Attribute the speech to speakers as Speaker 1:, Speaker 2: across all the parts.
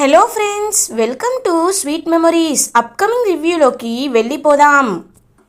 Speaker 1: Hello friends welcome to sweet memories upcoming రివ్యూలోకి వెళ్ళిపోదాం.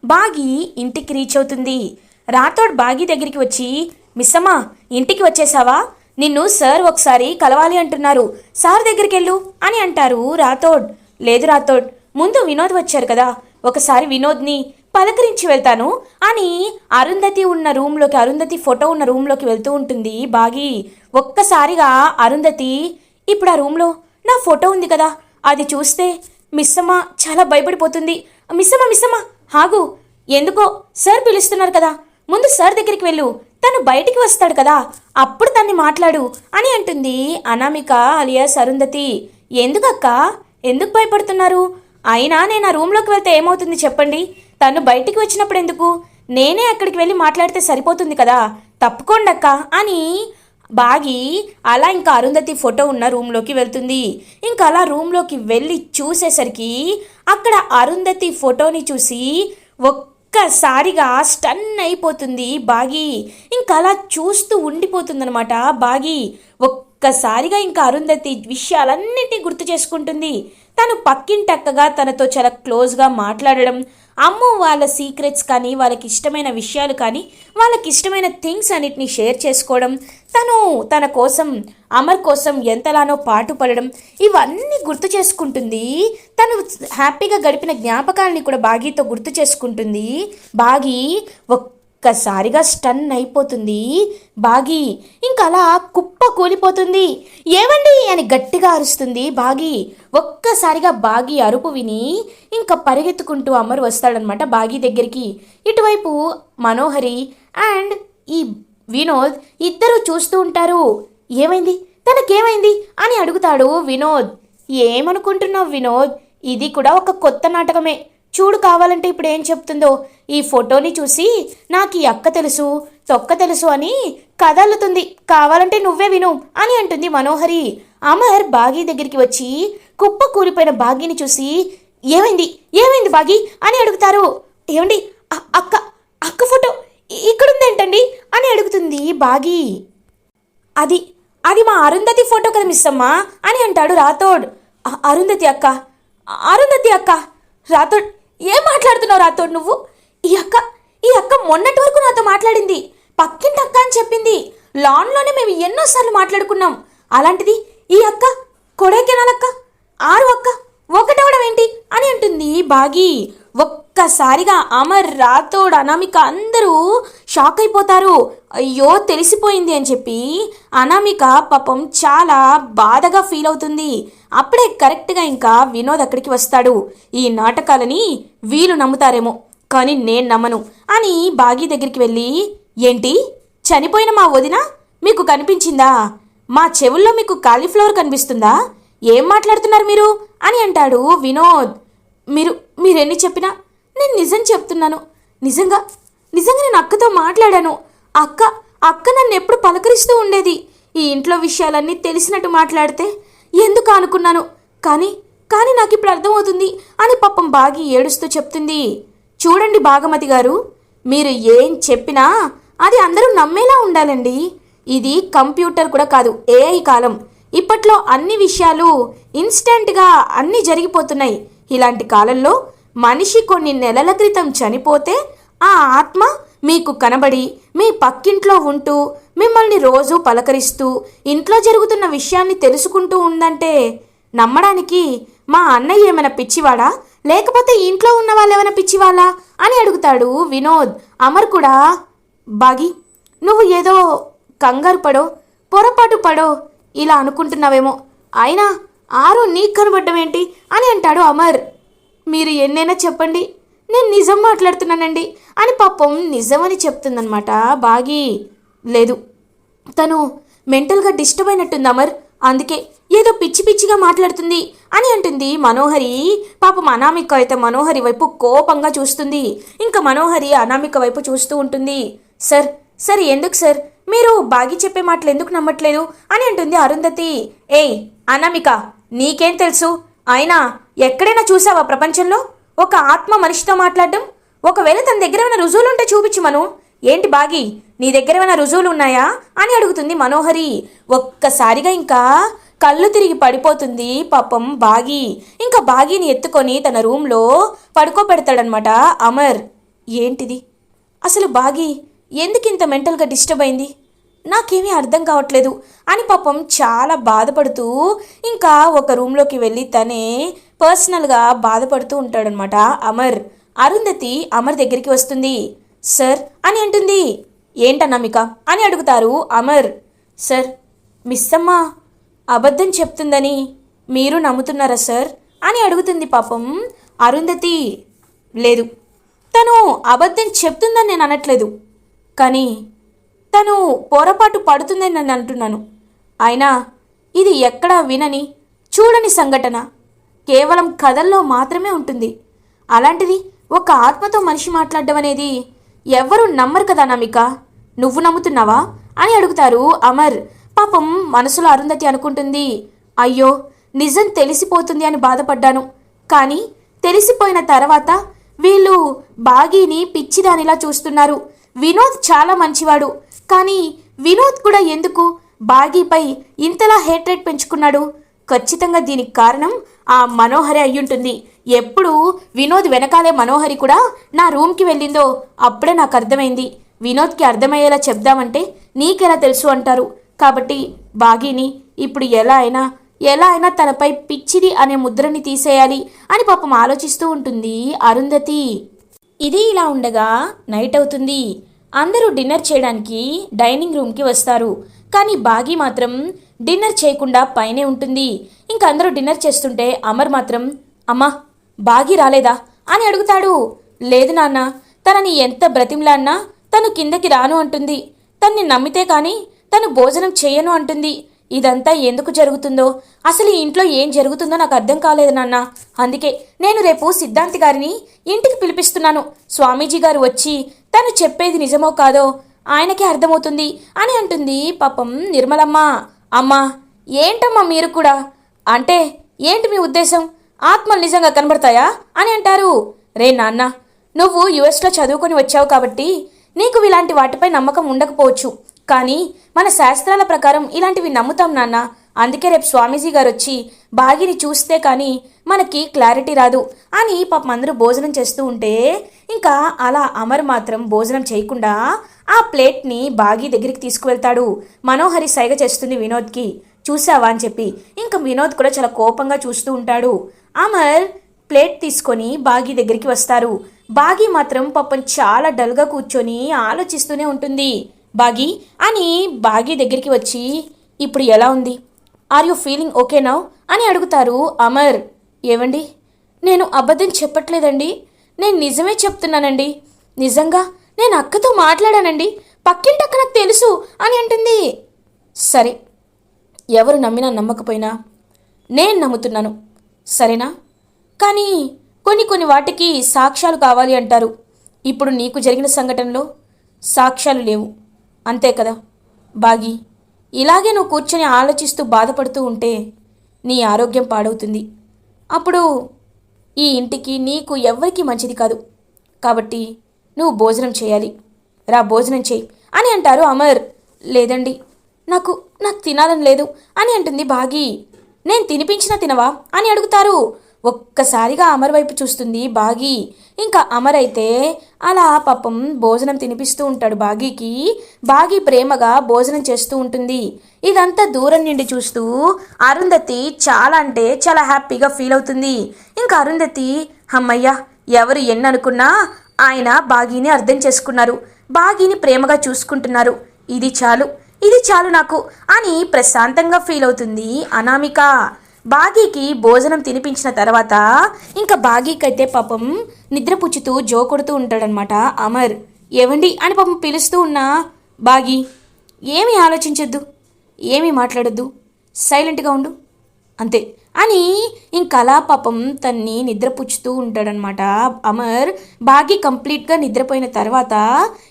Speaker 1: బాగి ఇంటికి reach అవుతుంది. రాథోడ్ బాగి దగ్గరికి వచ్చి మిస్సమ్మా ఇంటికి వచ్చేసావా? నిన్ను సార్ ఒకసారి కలవాలి అంటున్నారు. సార్ దగ్గరికి వెళ్ళు అని అంటారు రాథోడ్. లేదు రాథోడ్ ముందు వినోద్ వచ్చారు కదా. ఒకసారి వినోద్ని పలకరించి వెళ్తాను అని అరుంధతి ఉన్న రూమ్లోకి అరుంధతి ఫోటో ఉన్న రూమ్లోకి వెళ్తూ ఉంటుంది బాగి. ఒక్కసారిగా అరుంధతి ఇప్పుడు ఆ రూమ్లో నా ఫోటో ఉంది కదా. అది చూస్తే మిస్సమ్మ చాలా భయపడిపోతుంది. మిస్సమ్మ మిస్సమ్మ హాగు ఎందుకో సార్ పిలుస్తున్నారు కదా. ముందు సార్ దగ్గరికి వెళ్ళు. తను బయటికి వస్తాడు కదా. అప్పుడు తన్ని మాట్లాడు అని అంటుంది అనామిక అలియాస్ అరుంధతి ఎందుకక్క? ఎందుకు భయపడుతున్నారు? అయినా నేను ఆ రూమ్లోకి వెళ్తే ఏమవుతుంది చెప్పండి. తను బయటికి వచ్చినప్పుడు ఎందుకు? నేనే అక్కడికి వెళ్ళి మాట్లాడితే సరిపోతుంది కదా. తప్పకుండా అక్క అని బాగి అలా ఇంకా అరుంధతి ఫోటో ఉన్న రూమ్లోకి వెళ్తుంది. ఇంకా అలా రూమ్లోకి వెళ్ళి చూసేసరికి అక్కడ అరుంధతి ఫోటోని చూసి ఒక్కసారిగా స్టన్ అయిపోతుంది బాగి. ఇంకా అలా చూస్తూ ఉండిపోతుందనమాట బాగి. ఒక్కసారిగా ఇంకా అరుంధతి విషయాలన్నిటినీ గుర్తు చేసుకుంటుంది. తను పక్కింటక్కగా తనతో చాలా క్లోజ్గా మాట్లాడడం అమ్ము వాళ్ళ సీక్రెట్స్ కానీ వాళ్ళకి ఇష్టమైన విషయాలు కానీ వాళ్ళకి ఇష్టమైన థింగ్స్ అన్నిటిని షేర్ చేసుకోవడం తను తన కోసం అమర్ కోసం ఎంతలానో పాటుపడడం ఇవన్నీ గుర్తు చేసుకుంటుంది. తను హ్యాపీగా గడిపిన జ్ఞాపకాలని కూడా బాగీతో గుర్తు చేసుకుంటుంది. బాగి ఒక్కసారిగా స్టన్ అయిపోతుంది. బాగి ఇంకలా అలా కుప్ప కూలిపోతుంది. ఏవండి అని గట్టిగా అరుస్తుంది బాగి. ఒక్కసారిగా బాగి అరుపు విని ఇంకా పరిగెత్తుకుంటూ అమరు వస్తాడనమాట బాగి దగ్గరికి. ఇటువైపు మనోహరి అండ్ ఈ వినోద్ ఇద్దరు చూస్తూ ఉంటారు. ఏమైంది? తనకేమైంది? అని అడుగుతాడు వినోద్. ఏమనుకుంటున్నావు వినోద్? ఇది కూడా ఒక కొత్త నాటకమే. చూడు కావాలంటే ఇప్పుడు ఏం చెప్తుందో. ఈ ఫోటోని చూసి నాకు ఈ అక్క తెలుసు తొక్క తెలుసు అని కదలుతుంది కావాలంటే నువ్వే విను అని అంటుంది మనోహరి. అమర్ బాగీ దగ్గరికి వచ్చి కుప్ప కూలిపోయిన బాగీని చూసి ఏమైంది? ఏమైంది బాగీ? అని అడుగుతారు. ఏమండి? అక్క అక్క ఫోటో ఇ- ఇక్కడుందేంటండి? అని అడుగుతుంది బాగీ. అది అది మా అరుంధతి ఫోటో కదా మిస్ అమ్మా అని అంటాడు రాథోడ్. అరుంధతి అక్క అరుంధతి అక్క రాథోడ్ ఏం మాట్లాడుతున్నావు రాథోడ్ నువ్వు? ఈ అక్క ఈ అక్క మొన్నటి వరకు నాతో మాట్లాడింది. పక్కింటి అక్క అని చెప్పింది. లాన్లోనే మేము ఎన్నోసార్లు మాట్లాడుకున్నాం. అలాంటిది ఈ అక్క కొడైకెనాల్ అక్క ఆరు అక్క ఒకటవడం ఏంటి అని అంటుంది బాగి. ఒక్కసారిగా అమర్ రాథోడ్ అనామిక అందరూ షాక్ అయిపోతారు. అయ్యో తెలిసిపోయింది అని చెప్పి అనామిక పాపం చాలా బాధగా ఫీల్ అవుతుంది. అప్పుడే కరెక్ట్గా ఇంకా వినోద్ అక్కడికి వస్తాడు. ఈ నాటకాలని వీళ్ళు నమ్ముతారేమో. కానీ నేను నమ్మను. అని బాగీ దగ్గరికి వెళ్ళి ఏంటి? చనిపోయిన మా వదిన మీకు కనిపించిందా? మా చెవుల్లో మీకు కాలీఫ్లవర్ కనిపిస్తుందా? ఏం మాట్లాడుతున్నారు మీరు? అని అంటాడు వినోద్. మీరు మీరెన్ని చెప్పినా నేను నిజం చెప్తున్నాను. నిజంగా నిజంగా నేను అక్కతో మాట్లాడాను. అక్క అక్క నన్ను ఎప్పుడు పలకరిస్తూ ఉండేది. ఈ ఇంట్లో విషయాలన్నీ తెలిసినట్టు మాట్లాడితే ఎందుకు అనుకున్నాను? కానీ కానీ నాకు ఇప్పుడు అర్థమవుతుంది అని పాపం బాగి ఏడుస్తూ చెప్తుంది. చూడండి భాగమతి గారు మీరు ఏం చెప్పినా అది అందరూ నమ్మేలా ఉండాలండి. ఇది కంప్యూటర్ కూడా కాదు ఏఐ కాలం. ఇప్పట్లో అన్ని విషయాలు ఇన్స్టెంట్గా అన్నీ జరిగిపోతున్నాయి. ఇలాంటి కాలంలో మనిషి కొన్ని నెలల క్రితం చనిపోతే ఆ ఆత్మ మీకు కనబడి మీ పక్కింట్లో ఉంటూ మిమ్మల్ని రోజు పలకరిస్తూ ఇంట్లో జరుగుతున్న విషయాన్ని తెలుసుకుంటూ ఉందంటే నమ్మడానికి మా అన్నయ్య ఏమైనా పిచ్చివాడా? లేకపోతే ఇంట్లో ఉన్న వాళ్ళు ఏమైనా పిచ్చివాళ్ళా అని అడుగుతాడు వినోద్. అమర్ కూడా బాగి నువ్వు ఏదో కంగారు పడో పొరపాటు పడో ఇలా అనుకుంటున్నావేమో. అయినా ఆరు నీకు కనబడ్డం ఏంటి? అని అంటాడు అమర్. మీరు ఎన్నైనా చెప్పండి. నేను నిజం మాట్లాడుతున్నానండి. అని పాపం నిజమని చెప్తుందనమాట బాగి. లేదు. తను మెంటల్గా డిస్టర్బ్ అయినట్టుంది అమర్. అందుకే ఏదో పిచ్చి పిచ్చిగా మాట్లాడుతుంది. అని అంటుంది మనోహరి. పాపం అనామిక అయితే మనోహరి వైపు కోపంగా చూస్తుంది. ఇంకా మనోహరి అనామిక వైపు చూస్తూ ఉంటుంది. సార్ సార్ ఎందుకు సార్? మీరు బాగి చెప్పే మాటలు ఎందుకు నమ్మట్లేదు? అని అంటుంది అరుంధతి. ఏయ్ అనామిక నీకేం తెలుసు? అయినా ఎక్కడైనా చూసావా ప్రపంచంలో? ఒక ఆత్మ మనిషితో మాట్లాడడం? ఒకవేళ తన దగ్గర ఏమైనా రుజువులుంటే చూపించు మను. ఏంటి బాగి నీ దగ్గర ఏమైనా రుజువులు ఉన్నాయా? అని అడుగుతుంది మనోహరి. ఒక్కసారిగా ఇంకా కళ్ళు తిరిగి పడిపోతుంది పాపం బాగి. ఇంకా బాగీని ఎత్తుకొని తన రూమ్లో పడుకోబెడతాడనమాట అమర్. ఏంటిది? అసలు బాగి ఎందుకు ఇంత మెంటల్గా డిస్టర్బ్ అయింది? నాకేమీ అర్థం కావట్లేదు అని పాపం చాలా బాధపడుతూ ఇంకా ఒక రూమ్లోకి వెళ్ళి తనే పర్సనల్గా బాధపడుతూ ఉంటాడనమాట అమర్. అరుంధతి అమర్ దగ్గరికి వస్తుంది. సార్ అని అంటుంది. ఏంటన్నమిక అని అడుగుతారు అమర్. సార్ మిస్సమ్మ అబద్ధం చెప్తుందని మీరు నమ్ముతున్నారా సార్? అని అడుగుతుంది పాపం అరుంధతి. లేదు తను అబద్ధం చెప్తుందని నేను అనట్లేదు. కానీ తను పొరపాటు పడుతుందని నేను అంటున్నాను. అయినా ఇది ఎక్కడా వినని చూడని సంఘటన. కేవలం కథల్లో మాత్రమే ఉంటుంది. అలాంటిది ఒక ఆత్మతో మనిషి మాట్లాడడం అనేది ఎవ్వరూ నమ్మరు కదా నమిక నువ్వు నమ్ముతున్నావా? అని అడుగుతారు అమర్. పాపం మనసులో అరుంధతి అనుకుంటుంది. అయ్యో నిజం తెలిసిపోతుంది అని బాధపడ్డాను. కానీ తెలిసిపోయిన తర్వాత వీళ్ళు బాగీని పిచ్చిదానిలా చూస్తున్నారు. వినోద్ చాలా మంచివాడు. కానీ వినోద్ కూడా ఎందుకు బాగీపై ఇంతలా హేట్రేట్ పెంచుకున్నాడు? ఖచ్చితంగా దీనికి కారణం ఆ మనోహరి అయ్యుంటుంది. ఎప్పుడు వినోద్ వెనకాలే మనోహరి కూడా నా రూమ్కి వెళ్ళిందో అప్పుడే నాకు అర్థమైంది. వినోద్కి అర్థమయ్యేలా చెప్దామంటే నీకెలా తెలుసు అంటారు? కాబట్టి బాగీని ఇప్పుడు ఎలా అయినా ఎలా అయినా తనపై పిచ్చిది అనే ముద్రని తీసేయాలి అని పాపం ఆలోచిస్తూ ఉంటుంది అరుంధతి. ఇది ఇలా ఉండగా నైట్ అవుతుంది. అందరూ డిన్నర్ చేయడానికి డైనింగ్ రూమ్కి వస్తారు. కానీ బాగి మాత్రం డిన్నర్ చేయకుండా పైనే ఉంటుంది. ఇంక అందరూ డిన్నర్ చేస్తుంటే అమర్ మాత్రం అమ్మా బాగి రాలేదా? అని అడుగుతాడు. లేదు నాన్న తనని ఎంత బ్రతిమ్లాన్నా తను కిందకి రాను అంటుంది. తన్ని నమ్మితే కానీ తను భోజనం చేయను అంటుంది. ఇదంతా ఎందుకు జరుగుతుందో? అసలు ఈ ఇంట్లో ఏం జరుగుతుందో నాకు అర్థం కాలేదు నాన్న. అందుకే నేను రేపు సిద్ధాంతి గారిని ఇంటికి పిలిపిస్తున్నాను. స్వామీజీ గారు వచ్చి తను చెప్పేది నిజమో కాదో ఆయనకే అర్థమవుతుంది అని అంటుంది పాపం నిర్మలమ్మ. అమ్మా ఏంటమ్మా మీరు కూడా? అంటే ఏంటి మీ ఉద్దేశం? ఆత్మలు నిజంగా కనబడతాయా అని అంటారు. రే నాన్న నువ్వు యుఎస్లో చదువుకొని వచ్చావు కాబట్టి నీకు ఇలాంటి వాటిపై నమ్మకం ఉండకపోవచ్చు. కానీ మన శాస్త్రాల ప్రకారం ఇలాంటివి నమ్ముతాం నాన్న. అందుకే రేపు స్వామీజీ గారు వచ్చి బాగిని చూస్తే కానీ మనకి క్లారిటీ రాదు. అని పాపం అందరూ భోజనం చేస్తూ ఉంటే ఇంకా అలా అమర్ మాత్రం భోజనం చేయకుండా ఆ ప్లేట్ని బాగి దగ్గరికి తీసుకువెళ్తాడు. మనోహరి సైగ చేస్తుంది వినోద్కి. చూసావా అని చెప్పి. ఇంకా వినోద్ కూడా చాలా కోపంగా చూస్తూ ఉంటాడు. అమర్ ప్లేట్ తీసుకొని బాగి దగ్గరికి వస్తారు. బాగి మాత్రం పాపం చాలా డల్గా కూర్చొని ఆలోచిస్తూనే ఉంటుంది. బాగి అని బాగి దగ్గరికి వచ్చి ఇప్పుడు ఎలా ఉంది? Are you feeling okay now అని అడుగుతారు అమర్. ఏవండి? నేను అబద్ధం చెప్పట్లేదండి. నేను నిజమే చెప్తున్నానండి. నిజంగా నేను అక్కతో మాట్లాడానండి. పక్కింటక్క నాకు తెలుసు అని అంటుంది. సరే ఎవరు నమ్మినా నమ్మకపోయినా నేను నమ్ముతున్నాను. సరేనా? కానీ కొన్ని కొన్ని వాటికి సాక్ష్యాలు కావాలి అంటారు. ఇప్పుడు నీకు జరిగిన సంఘటనలో సాక్ష్యాలు లేవు. అంతే కదా? బాగి ఇలాగే నువ్వు కూర్చొని ఆలోచిస్తూ బాధపడుతూ ఉంటే నీ ఆరోగ్యం పాడవుతుంది. అప్పుడు ఈ ఇంటికి నీకు ఎవ్వరికీ మంచిది కాదు. కాబట్టి నువ్వు భోజనం చేయాలి. రా భోజనం చేయి అని అంటారు అమర్. లేదండి నాకు నాకు తినాలని లేదు అని అంటుంది బాగి. నేను తినిపించినా తినవా అని అడుగుతారు ఒక్కసారిగా అమర్ వైపు చూస్తుంది బాగి. ఇంకా అమర్ అయితే అలా పాపం భోజనం తినిపిస్తూ ఉంటాడు బాగీకి. బాగి ప్రేమగా భోజనం చేస్తూ ఉంటుంది. ఇదంతా దూరం నుండి చూస్తూ అరుంధతి చాలా అంటే చాలా హ్యాపీగా ఫీల్ అవుతుంది. ఇంకా అరుంధతి అమ్మయ్య ఎవరు ఎన్ననుకున్నా ఆయన బాగీని అర్థం చేసుకున్నారు. బాగీని ప్రేమగా చూసుకుంటున్నారు. ఇది చాలు ఇది చాలు నాకు అని ప్రశాంతంగా ఫీల్ అవుతుంది అనామిక. బాగీకి భోజనం తినిపించిన తర్వాత ఇంకా బాగీకైతే పాపం నిద్రపుచ్చుతూ జో కొడుతూ ఉంటాడనమాట అమర్ ఏవండి? అని పాపం పిలుస్తూ ఉన్నా బాగి ఏమీ ఆలోచించొద్దు ఏమీ మాట్లాడొద్దు సైలెంట్గా ఉండు అంతే. అని ఇంకలా పాపం తన్ని నిద్రపుచ్చుతూ ఉంటాడనమాట అమర్ బాగి కంప్లీట్గా నిద్రపోయిన తర్వాత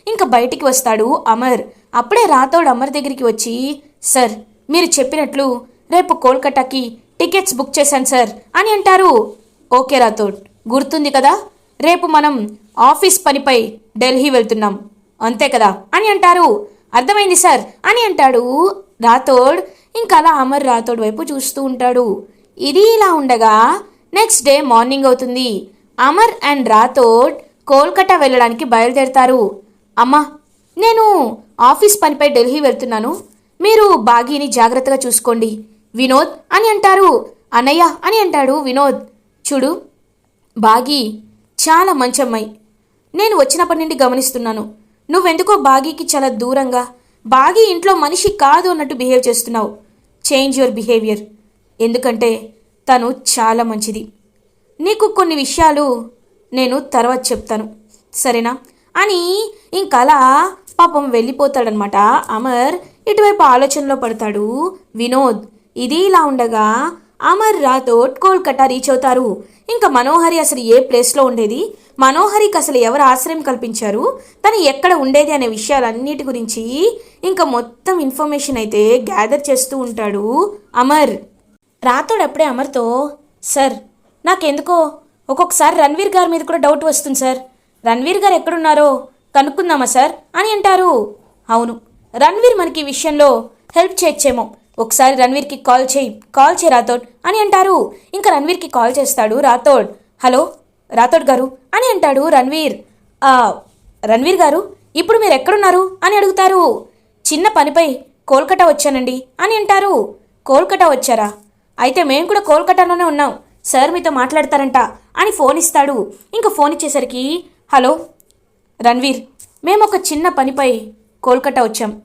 Speaker 1: ఇంకా బయటికి వస్తాడు అమర్. అప్పుడే రాతోడు అమర్ దగ్గరికి వచ్చి సార్ మీరు చెప్పినట్లు రేపు కోల్కటాకి టికెట్స్ బుక్ చేశాను సార్. అని అంటారు. ఓకే రాతోడ్ గుర్తుంది కదా? రేపు మనం ఆఫీస్ పనిపై ఢిల్లీ వెళ్తున్నాం. అంతే కదా? అని అంటారు. అర్థమైంది సార్. అని అంటాడు రాథోడ్. ఇంకా అలా అమర్ రాథోడ్ వైపు చూస్తూ ఉంటాడు. ఇది ఇలా ఉండగా నెక్స్ట్ డే మార్నింగ్ అవుతుంది. అమర్ అండ్ రాథోడ్ కోల్కతా వెళ్ళడానికి బయలుదేరతారు. అమ్మా నేను ఆఫీస్ పనిపై ఢిల్లీ వెళ్తున్నాను. మీరు బాగీని జాగ్రత్తగా చూసుకోండి. వినోద్ అని అంటారు. అన్నయ్య అని అంటాడు వినోద్. చూడు బాగి చాలా మంచి అమ్మాయి నేను వచ్చినప్పటి నుండి గమనిస్తున్నాను. నువ్వెందుకో బాగీకి చాలా దూరంగా బాగీ ఇంట్లో మనిషి కాదు అన్నట్టు బిహేవ్ చేస్తున్నావు. Change your behaviour. ఎందుకంటే తను చాలా మంచిది. నీకు కొన్ని విషయాలు నేను తర్వాత చెప్తాను. సరేనా? అని ఇంకలా పాపం వెళ్ళిపోతాడనమాట అమర్ ఇటువైపు ఆలోచనలో పడతాడు వినోద్. ఇది ఇలా ఉండగా అమర్ రాథోడ్ కోల్కతా రీచ్ అవుతారు. ఇంకా మనోహరి అసలు ఏ ప్లేస్లో ఉండేది? మనోహరికి అసలు ఎవరు ఆశ్రయం కల్పించారు? తను ఎక్కడ ఉండేది అనే విషయాలన్నిటి గురించి ఇంకా మొత్తం ఇన్ఫర్మేషన్ అయితే గ్యాదర్ చేస్తూ ఉంటాడు అమర్. రాథోడ్ అప్పుడే అమర్తో సార్ నాకెందుకో? ఒక్కొక్కసారి రణ్వీర్ గారి మీద కూడా డౌట్ వస్తుంది సార్. రణ్వీర్ గారు ఎక్కడున్నారో? కనుక్కుందామా సార్? అని అంటారు. అవును రణ్వీర్ మనకి ఈ విషయంలో హెల్ప్ చేయొచ్చేమో. ఒకసారి రణ్వీర్కి కాల్ చేయి. కాల్ చేయి రాథోడ్. అని అంటారు. ఇంకా రణ్వీర్కి కాల్ చేస్తాడు రాథోడ్. హలో రాథోడ్ గారు. అని అంటాడు రణ్వీర్. రణ్వీర్ గారు ఇప్పుడు మీరు ఎక్కడున్నారు? అని అడుగుతారు. చిన్న పనిపై కోల్కతా వచ్చానండి. అని అంటారు. కోల్కతా వచ్చారా? అయితే మేము కూడా కోల్కటాలోనే ఉన్నాం. సార్ మీతో మాట్లాడతారంట. అని ఫోన్ ఇస్తాడు. ఇంకా ఫోన్ ఇచ్చేసరికి హలో రణ్వీర్. మేము ఒక చిన్న పనిపై కోల్కతా వచ్చాం.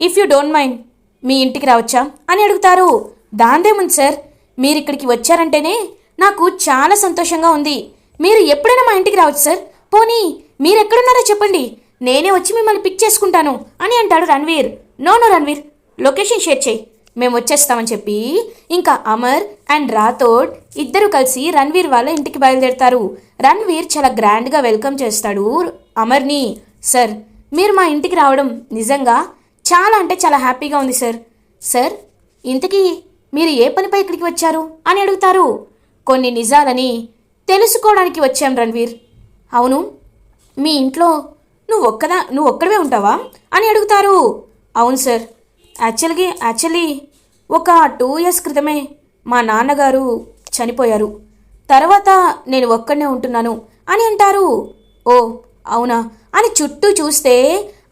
Speaker 1: ఇఫ్ యూ డోంట్ మైండ్ మీ ఇంటికి రావచ్చా? అని అడుగుతారు. దాందేముంది సార్? మీరు ఇక్కడికి వచ్చారంటేనే నాకు చాలా సంతోషంగా ఉంది. మీరు ఎప్పుడైనా మా ఇంటికి రావచ్చు సార్? పోనీ మీరు ఎక్కడున్నారో చెప్పండి. నేనే వచ్చి మిమ్మల్ని పిక్ చేసుకుంటాను అని అంటాడు Ranveer. No no Ranveer. Location share చేయి. మేము వచ్చేస్తామని చెప్పి ఇంకా అమర్ అండ్ రాథోడ్ ఇద్దరు కలిసి రణ్వీర్ వాళ్ళ ఇంటికి బయలుదేరతారు. రణ్వీర్ చాలా గ్రాండ్గా వెల్కమ్ చేస్తాడు అమర్ని. సార్ మీరు మా ఇంటికి రావడం నిజంగా చాలా అంటే చాలా హ్యాపీగా ఉంది సార్. సార్ ఇంతకీ మీరు ఏ పనిపై ఇక్కడికి వచ్చారు అని అడుగుతారు. కొన్ని నిజాలని తెలుసుకోవడానికి వచ్చాం రణ్వీర్. అవును మీ ఇంట్లో నువ్వు ఒక్కదా నువ్వు ఒక్కడవే ఉంటావా అని అడుగుతారు. అవును సార్. యాక్చువల్గా యాక్చువల్లీ ఒక టూ ఇయర్స్ క్రితమే మా నాన్నగారు చనిపోయారు. తర్వాత నేను ఒక్కడనే ఉంటున్నాను అని అంటారు. ఓ అవునా? అని చుట్టూ చూస్తే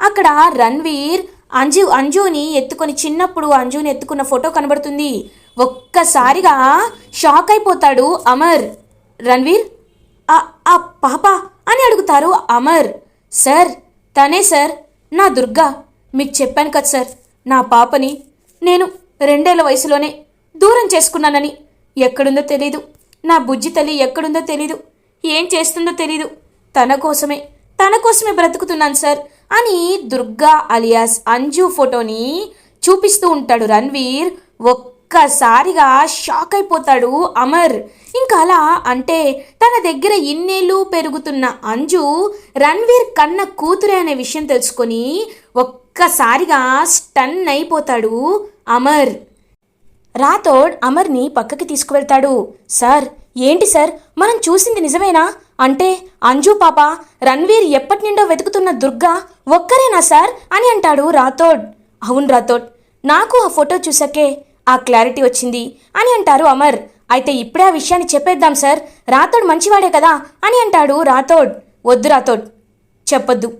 Speaker 1: అక్కడ రణ్వీర్ అంజు అంజుని ఎత్తుకొని చిన్నప్పుడు అంజుని ఎత్తుకున్న ఫోటో కనబడుతుంది. ఒక్కసారిగా షాక్ అయిపోతాడు అమర్. రణ్వీర్? ఆ ఆ పాప? అని అడుగుతారు అమర్. సార్ తనే సార్. నా దుర్గా. మీకు చెప్పాను కదా సార్. నా పాపని నేను రెండేళ్ళ వయసులోనే దూరం చేసుకున్నానని. ఎక్కడుందో తెలీదు. నా బుజ్జి తల్లి ఎక్కడుందో తెలీదు. ఏం చేస్తుందో తెలీదు. తన కోసమే తన కోసమే బ్రతుకుతున్నాను సార్. అని దుర్గా అలియాస్ అంజు ఫోటోని చూపిస్తూ ఉంటాడు రణ్వీర్. ఒక్కసారిగా షాక్ అయిపోతాడు అమర్. ఇంకా అలా అంటే తన దగ్గర ఇన్నేళ్ళు పెరుగుతున్న అంజు రణ్వీర్ కన్న కూతురే అనే విషయం తెలుసుకొని ఒక్కసారిగా స్టన్ అయిపోతాడు అమర్. రాథోడ్ అమర్ని పక్కకి తీసుకువెళ్తాడు. సార్ ఏంటి సార్? మనం చూసింది నిజమేనా? అంటే అంజు పాప రణ్వీర్ ఎప్పటి నుండో వెతుకుతున్న దుర్గా ఒక్కరేనా సార్? అని అంటాడు రాథోడ్. అవును రాథోడ్. నాకు ఆ ఫోటో చూసాకే ఆ క్లారిటీ వచ్చింది అని అంటారు అమర్. అయితే ఇప్పుడే ఆ విషయాన్ని చెప్పేద్దాం సార్. రాథోడ్ మంచివాడే కదా అని అంటాడు రాథోడ్. వద్దు రాథోడ్. చెప్పొద్దు.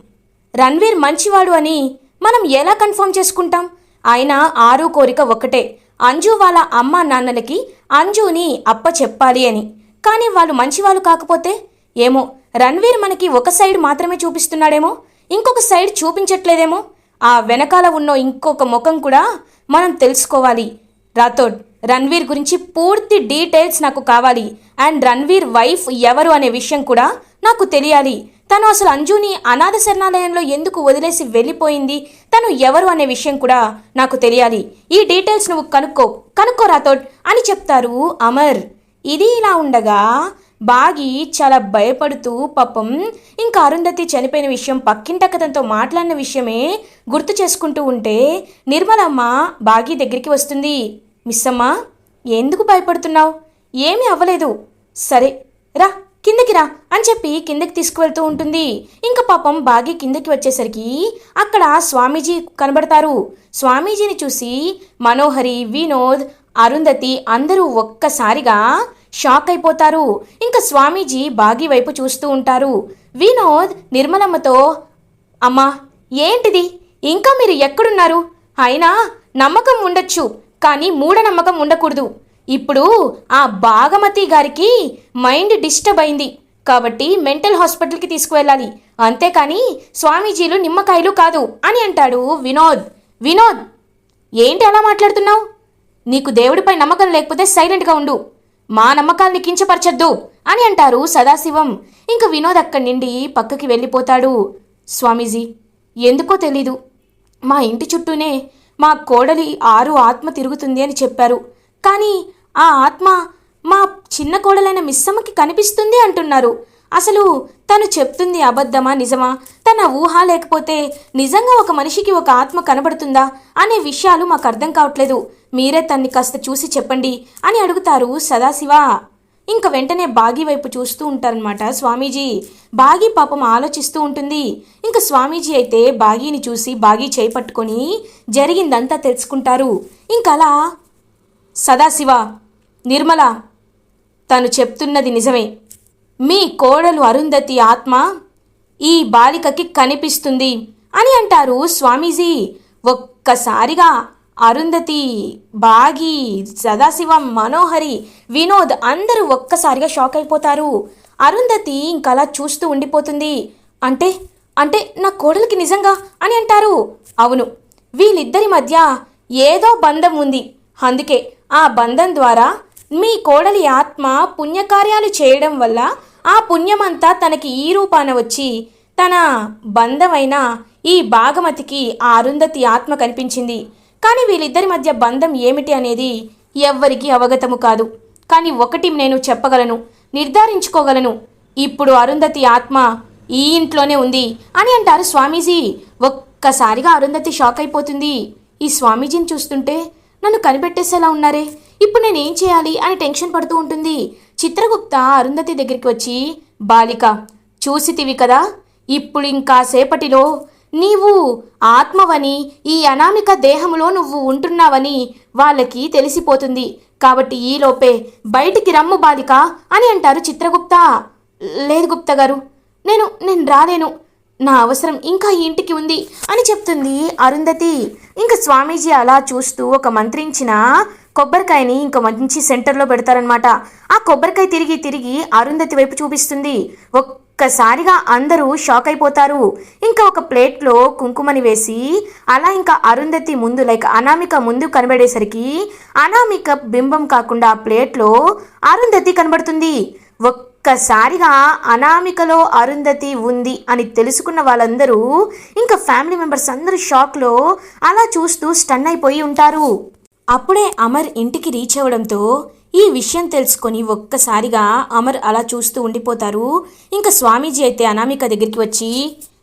Speaker 1: రణ్వీర్ మంచివాడు అని మనం ఎలా కన్ఫర్మ్ చేసుకుంటాం? అయినా ఆరు కోరిక ఒక్కటే. అంజు వాళ్ళ అమ్మ నాన్నలకి అంజుని అప్ప చెప్పాలి అని. కానీ వాళ్ళు మంచివాళ్ళు కాకపోతే ఏమో రణ్వీర్ మనకి ఒక సైడ్ మాత్రమే చూపిస్తున్నాడేమో ఇంకొక సైడ్ చూపించట్లేదేమో. ఆ వెనకాల ఉన్న ఇంకొక ముఖం కూడా మనం తెలుసుకోవాలి. రాథోడ్ రణ్వీర్ గురించి పూర్తి డీటెయిల్స్ నాకు కావాలి. అండ్ రణ్వీర్ వైఫ్ ఎవరు అనే విషయం కూడా నాకు తెలియాలి. తను అసలు అంజుని అనాథ శరణాలయంలో ఎందుకు వదిలేసి వెళ్ళిపోయింది? తను ఎవరు అనే విషయం కూడా నాకు తెలియాలి. ఈ డీటెయిల్స్ నువ్వు కనుక్కో. కనుక్కో రాథోడ్ అని చెప్తారు అమర్. ఇది ఇలా ఉండగా బాగి చాలా భయపడుతూ పాపం ఇంకా అరుంధతి చనిపోయిన విషయం పక్కింటక్కతంతో మాట్లాడిన విషయమే గుర్తు చేసుకుంటూ ఉంటే నిర్మలమ్మ బాగి దగ్గరికి వస్తుంది. మిస్సమ్మ ఎందుకు భయపడుతున్నావు? ఏమీ అవ్వలేదు. సరే రా కిందకి రా అని చెప్పి కిందకి తీసుకువెళ్తూ ఉంటుంది. ఇంకా పాపం బాగి కిందకి వచ్చేసరికి అక్కడ స్వామీజీ కనబడతారు. స్వామీజీని చూసి మనోహరి వినోద్ అరుంధతి అందరూ ఒక్కసారిగా షాక్ అయిపోతారు. ఇంకా స్వామీజీ బాగి వైపు చూస్తూ ఉంటారు. వినోద్ నిర్మలమ్మతో అమ్మా ఏంటిది? ఇంకా మీరు ఎక్కడున్నారు? అయినా నమ్మకం ఉండొచ్చు కానీ మూఢనమ్మకం ఉండకూడదు. ఇప్పుడు ఆ బాగమతి గారికి మైండ్ డిస్టర్బ్ అయింది. కాబట్టి మెంటల్ హాస్పిటల్కి తీసుకువెళ్ళాలి. అంతేకాని స్వామీజీలు నిమ్మకాయలు కాదు అని అంటాడు వినోద్. వినోద్ ఏంటి అలా మాట్లాడుతున్నావు? నీకు దేవుడిపై నమ్మకం లేకపోతే సైలెంట్గా ఉండు. మా నమ్మకాల్ని కించపరచద్దు అని అంటారు సదాశివం. ఇంక వినోద్ అక్కడి నుండి పక్కకి వెళ్ళిపోతాడు. స్వామీజీ ఎందుకో తెలీదు. మా ఇంటి చుట్టూనే మా కోడలి ఆరు ఆత్మ తిరుగుతుంది అని చెప్పారు. కానీ ఆ ఆత్మ మా చిన్న కోడలైన మిస్సమ్మకి కనిపిస్తుంది అంటున్నారు. అసలు తను చెప్తుంది అబద్ధమా నిజమా? తన ఊహ లేకపోతే నిజంగా ఒక మనిషికి ఒక ఆత్మ కనబడుతుందా అనే విషయాలు మాకు అర్థం కావట్లేదు. మీరే తన్ని కాస్త చూసి చెప్పండి అని అడుగుతారు సదాశివ. ఇంక వెంటనే బాగి వైపు చూస్తూ ఉంటారనమాట స్వామీజీ. బాగి పాపం ఆలోచిస్తూ ఉంటుంది. ఇంక స్వామీజీ అయితే బాగీని చూసి బాగి చేయి పట్టుకొని జరిగిందంతా తెలుసుకుంటారు. ఇంకలా సదాశివ నిర్మల తను చెప్తున్నది నిజమే. మీ కోడలు అరుంధతి ఆత్మ ఈ బాలికకి కనిపిస్తుంది అని అంటారు స్వామీజీ. ఒక్కసారిగా అరుంధతి బాగి సదాశివం మనోహరి వినోద్ అందరూ ఒక్కసారిగా షాక్ అయిపోతారు. అరుంధతి ఇంకలా చూస్తూ ఉండిపోతుంది. అంటే అంటే నా కోడలికి నిజంగా అని అంటారు. అవును వీళ్ళిద్దరి మధ్య ఏదో బంధం ఉంది. అందుకే ఆ బంధం ద్వారా మీ కోడలి ఆత్మ పుణ్యకార్యాలు చేయడం వల్ల ఆ పుణ్యమంతా తనకి ఈ రూపాన వచ్చి తన బంధమైన ఈ భాగమతికి ఆ అరుంధతి ఆత్మ కనిపించింది. కానీ వీళ్ళిద్దరి మధ్య బంధం ఏమిటి అనేది ఎవ్వరికీ అవగతము కాదు. కానీ ఒకటి నేను చెప్పగలను నిర్ధారించుకోగలను. ఇప్పుడు అరుంధతి ఆత్మ ఈ ఇంట్లోనే ఉంది అని అంటారు స్వామీజీ. ఒక్కసారిగా అరుంధతి షాక్ అయిపోతుంది. ఈ స్వామీజీని చూస్తుంటే నన్ను కనిపెట్టేసేలా ఉన్నారే. ఇప్పుడు నేనేం చేయాలి అని టెన్షన్ పడుతూ ఉంటుంది. చిత్రగుప్త అరుంధతి దగ్గరికి వచ్చి బాలిక చూసితివి కదా? ఇప్పుడు ఇంకా సేపటిలో నీవు ఆత్మవని ఈ అనామిక దేహములో నువ్వు ఉంటున్నావని వాళ్ళకి తెలిసిపోతుంది. కాబట్టి ఈలోపే బయటికి రమ్ము బాలిక అని అంటారు చిత్రగుప్త. లేదు గుప్త గారు నేను నేను రాలేను. నా అవసరం ఇంకా ఇంటికి ఉంది అని చెప్తుంది అరుంధతి. ఇంకా స్వామీజీ అలా చూస్తూ ఒక మంత్రించిన కొబ్బరికాయని ఇంక మంచి సెంటర్లో పెడతారనమాట ఆ కొబ్బరికాయ తిరిగి తిరిగి అరుంధతి వైపు చూపిస్తుంది. ఒక్కసారిగా అందరూ షాక్ అయిపోతారు. ఇంకా ఒక ప్లేట్లో కుంకుమని వేసి అలా ఇంకా అరుంధతి ముందు లైక్ అనామిక ముందు కనబడేసరికి అనామిక బింబం కాకుండా ఆ ప్లేట్లో అరుంధతి కనబడుతుంది. ఒక్కసారిగా అనామికలో అరుంధతి ఉంది అని తెలుసుకున్న వాళ్ళందరూ ఇంకా ఫ్యామిలీ మెంబర్స్ అందరూ షాక్లో అలా చూస్తూ స్టన్ అయిపోయి ఉంటారు. అప్పుడే అమర్ ఇంటికి రీచ్ అవ్వడంతో ఈ విషయం తెలుసుకొని ఒక్కసారిగా అమర్ అలా చూస్తూ ఉండిపోతారు. ఇంకా స్వామీజీ అయితే అనామిక దగ్గరికి వచ్చి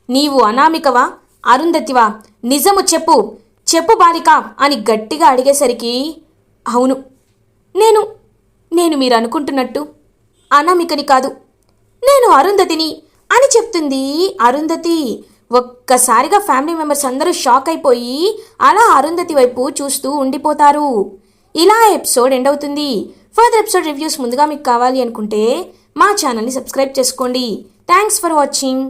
Speaker 1: నీవు అనామికవా? అరుంధతివా? నిజము చెప్పు. చెప్పు బాలిక అని గట్టిగా అడిగేసరికి అవును. నేను నేను మీరు అనుకుంటున్నట్టు అనామికని కాదు. నేను అరుంధతిని అని చెప్తుంది అరుంధతి. ఒక్కసారిగా ఫ్యామిలీ మెంబర్స్ అందరూ షాక్ అయిపోయి అలా అరుంధతి వైపు చూస్తూ ఉండిపోతారు. ఇలా ఎపిసోడ్ ఎండ్ అవుతుంది. ఫర్దర్ ఎపిసోడ్ రివ్యూస్ ముందుగా మీకు కావాలి అనుకుంటే మా ఛానల్ని సబ్స్క్రైబ్ చేసుకోండి. Thanks for watching.